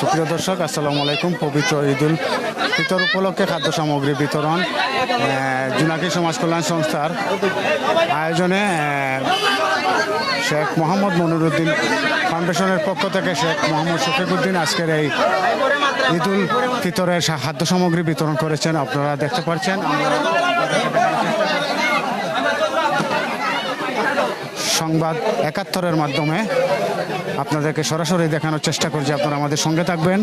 সুপ্রিয় দর্শক, আসসালামু আলাইকুম। পবিত্র ঈদুল ফিতর উপলক্ষে খাদ্য সামগ্রী বিতরণ জোনাকি সমাজ কল্যাণ সংস্থার আয়োজনে শেখ মোহাম্মদ মনিরুদ্দিন ফাউন্ডেশনের পক্ষ থেকে শেখ মোহাম্মদ শফিকুদ্দিন আজকের এই ঈদুল ফিতরের খাদ্য সামগ্রী বিতরণ করেছেন। আপনারা দেখতে পাচ্ছেন, আমরা সংবাদ একাত্তরের মাধ্যমে আপনাদেরকে সরাসরি দেখানোর চেষ্টা করছি। আপনারা আমাদের সঙ্গে থাকবেন।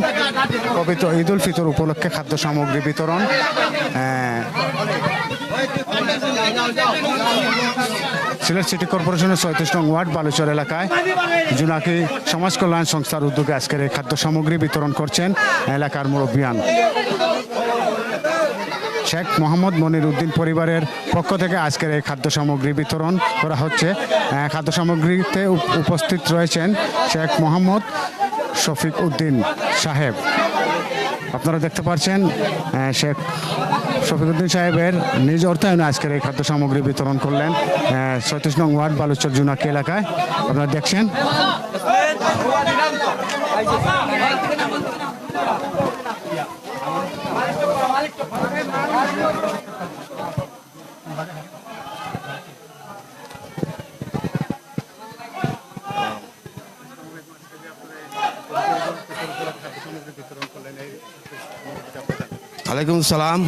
পবিত্র ঈদ উল ফিতর উপলক্ষে খাদ্য সামগ্রী বিতরণ। আহ, সিলেট সিটি কর্পোরেশনের ছয়ত্রিশ নং ওয়ার্ড বালুচর এলাকায় জুনাকি সমাজ কল্যাণ সংস্থার উদ্যোগে আজকের এই খাদ্য সামগ্রী বিতরণ করছেন এলাকার মুরব্বিয়ান। শেখ মোহাম্মদ মনির উদ্দিন পরিবারের পক্ষ থেকে আজকের এই খাদ্য সামগ্রী বিতরণ করা হচ্ছে। খাদ্য সামগ্রীতে উপস্থিত রয়েছেন শেখ মোহাম্মদ শফিক উদ্দিন সাহেব। আপনারা দেখতে পাচ্ছেন শেখ শফিকুদ্দিন সাহেবের নিজ অর্থায়নে আজকের এই খাদ্য সামগ্রী বিতরণ করলেন ছত্রিশ নং ওয়ার্ড, বালুচর, জুনাকি এলাকায়। আপনারা দেখছেন? ওয়ালাইকুম সালাম।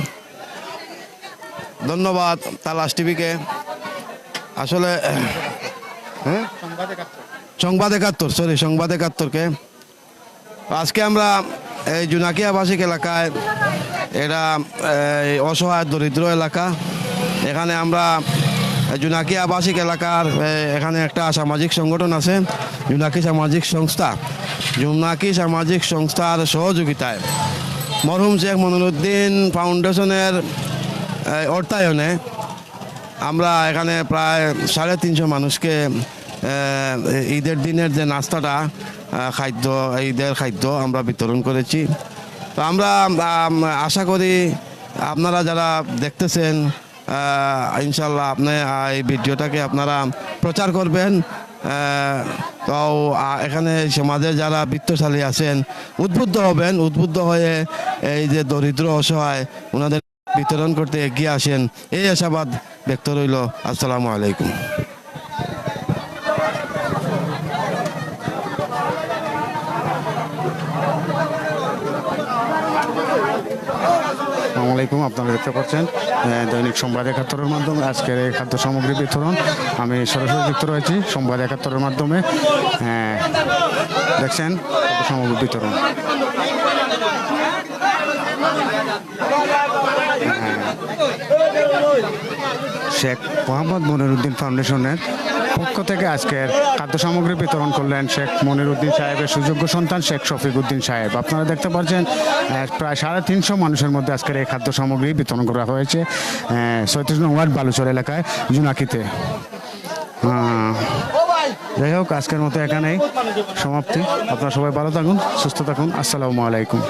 ধন্যবাদ তালাশ টিভিকে। আসলে হ্যাঁ? সংবাদ একাত্তর। সরি সংবাদ একাত্তরকে। আজকে আমরা এই জুনাকি আবাসিক এলাকায় এটা অসহায় দরিদ্র এলাকা। এখানে আমরা জুনাকি আবাসিক এলাকার এখানে একটা সামাজিক সংগঠন আছে, জুনাকি সামাজিক সংস্থা। জুনাকি সামাজিক সংস্থার সহযোগিতায় মরহুম শেখ মনিরুদ্দিন ফাউন্ডেশনের অর্থায়নে আমরা এখানে প্রায় সাড়ে তিনশো মানুষকে ঈদের দিনের যে নাস্তাটা খাদ্য, ঈদের খাদ্য আমরা বিতরণ করেছি। তো আমরা আশা করি আপনারা যারা দেখতেছেন ইনশাল্লাহ আপনি এই ভিডিওটাকে আপনারা প্রচার করবেন। তো এখানে সমাজে যারা বৃত্তশালী আছেন, উদ্বুদ্ধ হবেন, উদ্বুদ্ধ হয়ে এই যে দরিদ্র অসহায় ওনাদের বিতরণ করতে এগিয়ে আসেন। এই আশাবাদ ব্যক্ত রইল। আসসালামু আলাইকুম। আসসালামু আলাইকুম, আপনারা দেখতে পাচ্ছেন দৈনিক সংবাদ একাত্তরের মাধ্যমে, আজকের এই খাদ্য সামগ্রী বিতরণ। আমি সরাসরি যুক্ত রয়েছি সংবাদ একাত্তরের মাধ্যমে। দেখছেন সামগ্রী বিতরণ। শেখ মোহাম্মদ মনিরুদ্দিন ফাউন্ডেশনের পক্ষ থেকে আজকের খাদ্য সামগ্রী বিতরণ করলেন শেখ মনিরুদ্দিন সাহেবের সুযোগ্য সন্তান শেখ শফিক উদ্দিন সাহেব। আপনারা দেখতে পাচ্ছেন প্রায় সাড়ে তিনশো মানুষের মধ্যে আজকের এই খাদ্য সামগ্রী বিতরণ করা হয়েছে। সৈত্রিশ নং ওয়ার্ড, বালুচর এলাকায়, জুনাকিতে। যাই হোক, আজকের মতো এখানেই সমাপ্তি। আপনারা সবাই ভালো থাকুন, সুস্থ থাকুন। আসসালামু আলাইকুম।